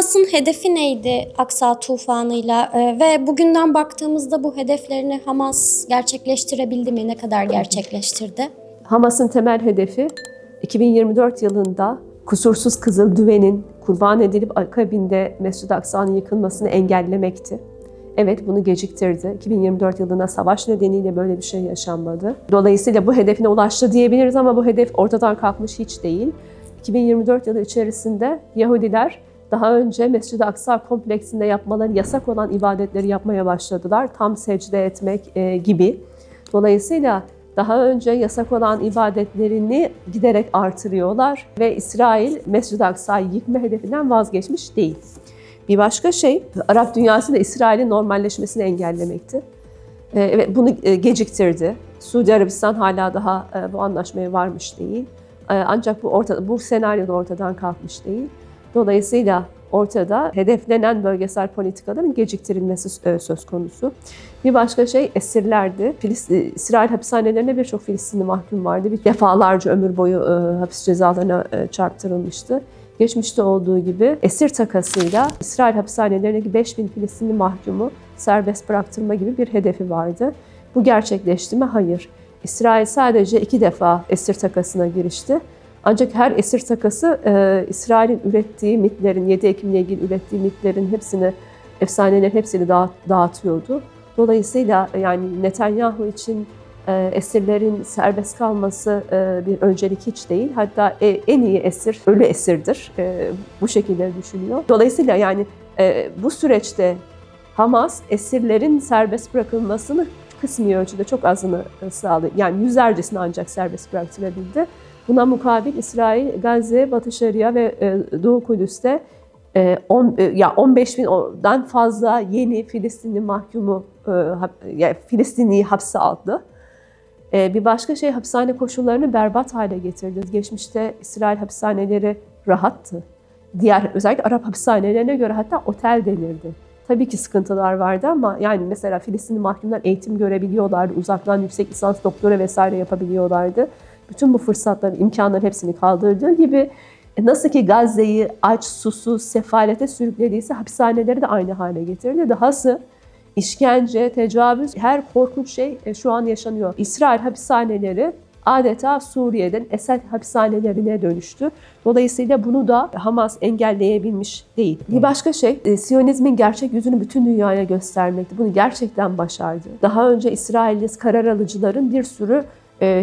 Hamas'ın hedefi neydi Aksa tufanıyla Ee, ve bugünden baktığımızda bu hedeflerini Hamas gerçekleştirebildi mi? Ne kadar gerçekleştirdi? Hamas'ın temel hedefi 2024 yılında kusursuz Kızıl Düven'in kurban edilip akabinde Mescid-i Aksa'nın yıkılmasını engellemekti. Evet bunu geciktirdi. 2024 yılına savaş nedeniyle böyle bir şey yaşanmadı. Dolayısıyla bu hedefine ulaştı diyebiliriz ama bu hedef ortadan kalkmış hiç değil. 2024 yılı içerisinde Yahudiler daha önce Mescid-i Aksa kompleksinde yapmaları yasak olan ibadetleri yapmaya başladılar. Tam secde etmek e, gibi. Dolayısıyla daha önce yasak olan ibadetlerini giderek artırıyorlar ve İsrail Mescid-i Aksa'yı yıkma hedefinden vazgeçmiş değil. Bir başka şey, Arap dünyasında İsrail'in normalleşmesini engellemekti. Ve bunu e, geciktirdi. Suudi Arabistan hala daha e, bu anlaşmaya varmış değil. E, Ancak bu ortada, bu senaryo da ortadan kalkmış değil. Dolayısıyla ortada hedeflenen bölgesel politikaların geciktirilmesi e, söz konusu. Bir başka şey esirlerdi. Filis- e, İsrail hapishanelerine birçok Filistinli mahkum vardı. Bir defalarca ömür boyu e, hapis cezalarına çarptırılmıştı. Geçmişte olduğu gibi esir takasıyla İsrail hapishanelerindeki 5000 Filistinli mahkumu serbest bıraktırma gibi bir hedefi vardı. Bu gerçekleşti mi? Hayır. İsrail sadece iki defa esir takasına girişti. Ancak her esir takası e, İsrail'in ürettiği mitlerin, 7 Ekim'le ilgili ürettiği mitlerin hepsini, efsanelerin hepsini dağıt, dağıtıyordu. Dolayısıyla yani Netanyahu için e, esirlerin serbest kalması e, bir öncelik hiç değil. Hatta e, en iyi esir ölü esirdir. E, bu şekilde düşünüyor. Dolayısıyla yani e, bu süreçte Hamas esirlerin serbest bırakılmasını kısmi ölçüde çok azını e, sağladı. Yani yüzlercesini ancak serbest bıraktırabildi. Buna mukabil İsrail, Gazze, Batı Şeria ve e, Doğu Kudüs'te e, on, e, ya 15 binden fazla yeni Filistinli mahkumu, e, hap- ya Filistinliyi hapse aldı. E, bir başka şey hapishane koşullarını berbat hale getirdi. Geçmişte İsrail hapishaneleri rahattı. Diğer özellikle Arap hapishanelerine göre hatta otel denirdi. Tabii ki sıkıntılar vardı ama yani mesela Filistinli mahkumlar eğitim görebiliyorlardı. Uzaktan yüksek lisans doktora vesaire yapabiliyorlardı. Bütün bu fırsatların, imkanların hepsini kaldırdığı gibi e, nasıl ki Gazze'yi aç, susuz, sefalete sürüklediyse hapishaneleri de aynı hale getirdi. Dahası işkence, tecavüz, her korkunç şey e, şu an yaşanıyor. İsrail hapishaneleri adeta Suriye'den Esed hapishanelerine dönüştü. Dolayısıyla bunu da Hamas engelleyebilmiş değil. Bir başka şey, e, Siyonizmin gerçek yüzünü bütün dünyaya göstermekti. Bunu gerçekten başardı. Daha önce İsrailli karar alıcıların bir sürü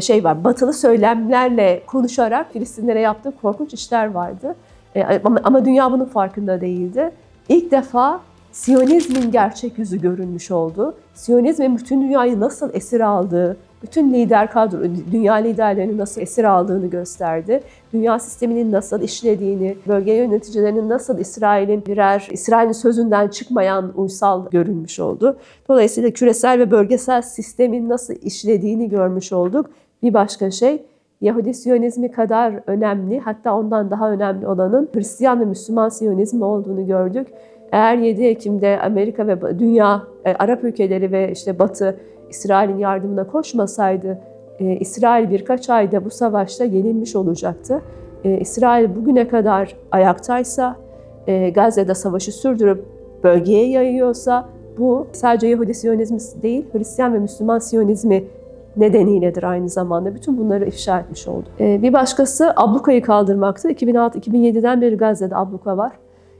şey var, batılı söylemlerle konuşarak Filistinlere yaptığı korkunç işler vardı. E, ama dünya bunun farkında değildi. İlk defa Siyonizmin gerçek yüzü görünmüş oldu. Siyonizmin bütün dünyayı nasıl esir aldığı, bütün lider kadro, dünya liderlerini nasıl esir aldığını gösterdi. Dünya sisteminin nasıl işlediğini, bölge yöneticilerinin nasıl İsrail'in birer, İsrail'in sözünden çıkmayan uysal görünmüş oldu. Dolayısıyla küresel ve bölgesel sistemin nasıl işlediğini görmüş olduk. Bir başka şey, Yahudi Siyonizmi kadar önemli, hatta ondan daha önemli olanın Hristiyan ve Müslüman Siyonizmi olduğunu gördük. Eğer 7 Ekim'de Amerika ve dünya, e, Arap ülkeleri ve işte Batı İsrail'in yardımına koşmasaydı, e, İsrail birkaç ayda bu savaşta yenilmiş olacaktı. E, İsrail bugüne kadar ayaktaysa, e, Gazze'de savaşı sürdürüp bölgeye yayıyorsa, bu sadece Yahudi Siyonizmi değil, Hristiyan ve Müslüman Siyonizmi nedeniyledir aynı zamanda. Bütün bunları ifşa etmiş oldu. E, bir başkası ablukayı kaldırmaktı. 2006-2007'den beri Gazze'de abluka var.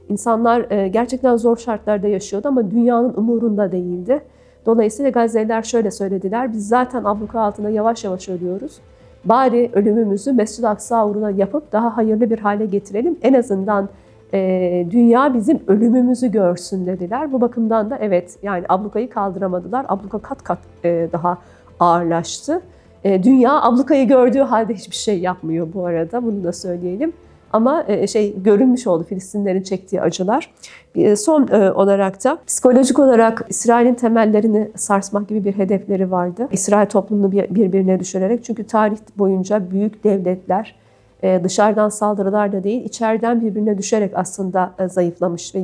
İnsanlar e, gerçekten zor şartlarda yaşıyordu ama dünyanın umurunda değildi. Dolayısıyla Gazze'liler şöyle söylediler, biz zaten abluka altında yavaş yavaş ölüyoruz. Bari ölümümüzü Mescid-i Aksa uğruna yapıp daha hayırlı bir hale getirelim. En azından e, dünya bizim ölümümüzü görsün dediler. Bu bakımdan da evet yani ablukayı kaldıramadılar. Abluka kat kat e, daha ağırlaştı. E, dünya ablukayı gördüğü halde hiçbir şey yapmıyor bu arada. Bunu da söyleyelim. Ama e, şey görünmüş oldu Filistinlerin çektiği acılar. Bir Son e, olarak da psikolojik olarak İsrail'in temellerini sarsmak gibi bir hedefleri vardı. İsrail toplumunu bir- birbirine düşürerek çünkü tarih boyunca büyük devletler e, dışarıdan saldırılar da değil, içeriden birbirine düşerek aslında e, zayıflamış ve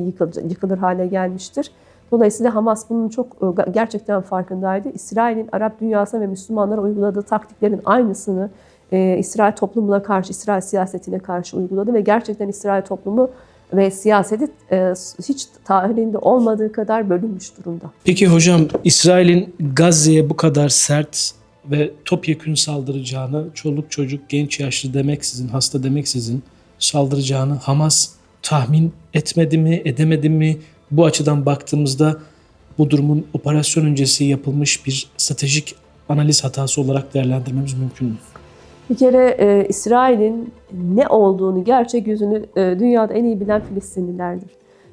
yıkılır, hale gelmiştir. Dolayısıyla Hamas bunun çok e, gerçekten farkındaydı. İsrail'in Arap dünyasına ve Müslümanlara uyguladığı taktiklerin aynısını e, İsrail toplumuna karşı, İsrail siyasetine karşı uyguladı ve gerçekten İsrail toplumu ve siyaseti e, hiç tarihinde olmadığı kadar bölünmüş durumda. Peki hocam İsrail'in Gazze'ye bu kadar sert ve topyekün saldıracağını, çoluk çocuk, genç yaşlı demeksizin, hasta demeksizin saldıracağını Hamas tahmin etmedi mi, edemedi mi? Bu açıdan baktığımızda bu durumun operasyon öncesi yapılmış bir stratejik analiz hatası olarak değerlendirmemiz mümkün mü? Bir kere e, İsrail'in ne olduğunu, gerçek yüzünü e, dünyada en iyi bilen Filistinlilerdir.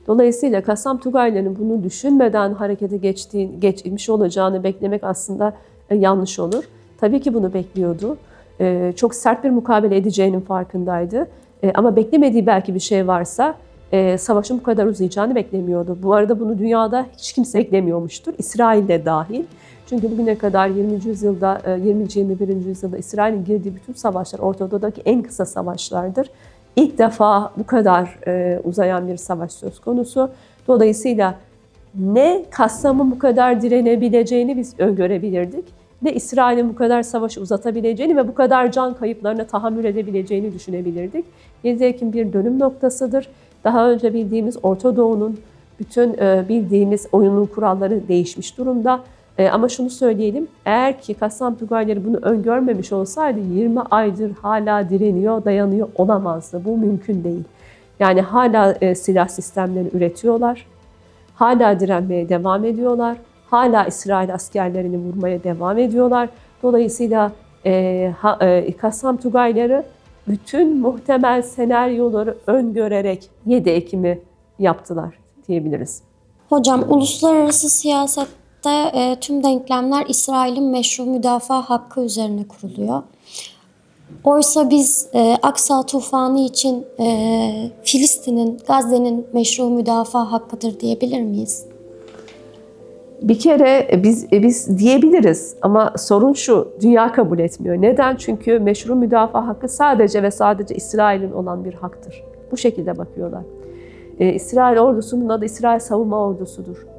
Dolayısıyla Kasam Tugaylar'ın bunu düşünmeden harekete geçtiği, geçmiş olacağını beklemek aslında e, yanlış olur. Tabii ki bunu bekliyordu. E, çok sert bir mukabele edeceğinin farkındaydı. E, ama beklemediği belki bir şey varsa e, savaşın bu kadar uzayacağını beklemiyordu. Bu arada bunu dünyada hiç kimse beklemiyormuştur. İsrail de dahil. Çünkü bugüne kadar 20. yüzyılda, e, 20. 21. yüzyılda İsrail'in girdiği bütün savaşlar Orta Doğu'daki en kısa savaşlardır. İlk defa bu kadar e, uzayan bir savaş söz konusu. Dolayısıyla ne Kassam'ın bu kadar direnebileceğini biz öngörebilirdik, ne İsrail'in bu kadar savaşı uzatabileceğini ve bu kadar can kayıplarına tahammül edebileceğini düşünebilirdik. 7 Ekim bir dönüm noktasıdır. Daha önce bildiğimiz Orta Doğu'nun bütün e, bildiğimiz oyunun kuralları değişmiş durumda. E, ama şunu söyleyelim, eğer ki Kassam Tugayları bunu öngörmemiş olsaydı 20 aydır hala direniyor, dayanıyor olamazdı. Bu mümkün değil. Yani hala e, silah sistemlerini üretiyorlar, hala direnmeye devam ediyorlar, hala İsrail askerlerini vurmaya devam ediyorlar. Dolayısıyla e, ha, e, Kassam Tugayları bütün muhtemel senaryoları öngörerek 7 Ekim'i yaptılar diyebiliriz. Hocam uluslararası siyasette e, tüm denklemler İsrail'in meşru müdafaa hakkı üzerine kuruluyor. Oysa biz e, Aksa tufanı için e, Filistin'in, Gazze'nin meşru müdafaa hakkıdır diyebilir miyiz? Bir kere biz biz diyebiliriz ama sorun şu, dünya kabul etmiyor. Neden? Çünkü meşru müdafaa hakkı sadece ve sadece İsrail'in olan bir haktır. Bu şekilde bakıyorlar. Ee, İsrail ordusunun adı İsrail Savunma Ordusu'dur.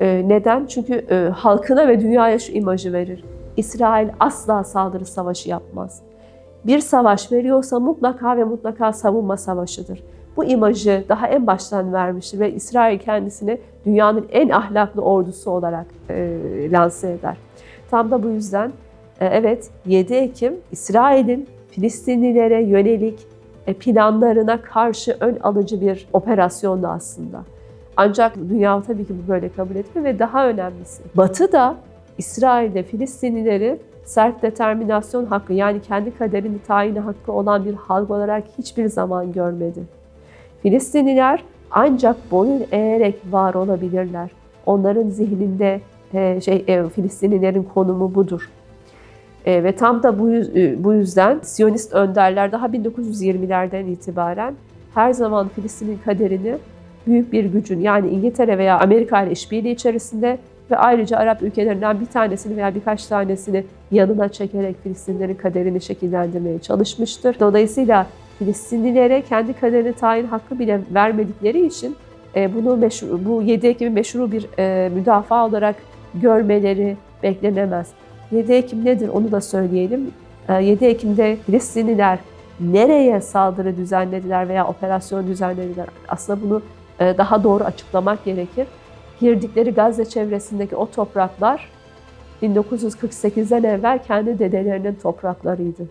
Ee, neden? Çünkü e, halkına ve dünyaya şu imajı verir. İsrail asla saldırı savaşı yapmaz. Bir savaş veriyorsa mutlaka ve mutlaka savunma savaşıdır. Bu imajı daha en baştan vermiştir ve İsrail kendisini dünyanın en ahlaklı ordusu olarak e, lanse eder. Tam da bu yüzden e, evet 7 Ekim İsrail'in Filistinlilere yönelik e, planlarına karşı ön alıcı bir operasyondu aslında. Ancak dünya tabii ki bu böyle kabul etmiyor ve daha önemlisi Batı da İsrail'de Filistinlileri sert determinasyon hakkı yani kendi kaderini tayini hakkı olan bir halk olarak hiçbir zaman görmedi. Filistinliler ancak boyun eğerek var olabilirler. Onların zihninde e, şey e, Filistinlilerin konumu budur. E, ve tam da bu, bu yüzden Siyonist önderler daha 1920'lerden itibaren her zaman Filistin'in kaderini büyük bir gücün yani İngiltere veya Amerika ile işbirliği içerisinde ve ayrıca Arap ülkelerinden bir tanesini veya birkaç tanesini yanına çekerek Filistinlerin kaderini şekillendirmeye çalışmıştır. Dolayısıyla Filistinlilere kendi kaderini tayin hakkı bile vermedikleri için e, bunu meşru, bu 7 Ekim'i meşru bir e, müdafaa olarak görmeleri beklenemez. 7 Ekim nedir onu da söyleyelim. E, 7 Ekim'de Filistinliler nereye saldırı düzenlediler veya operasyon düzenlediler? Aslında bunu e, daha doğru açıklamak gerekir. Girdikleri Gazze çevresindeki o topraklar 1948'den evvel kendi dedelerinin topraklarıydı.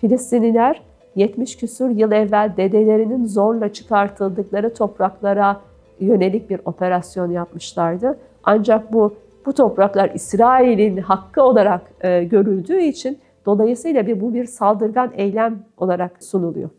Filistinliler 70 küsur yıl evvel dedelerinin zorla çıkartıldıkları topraklara yönelik bir operasyon yapmışlardı. Ancak bu bu topraklar İsrail'in hakkı olarak e, görüldüğü için dolayısıyla bir bu bir saldırgan eylem olarak sunuluyor.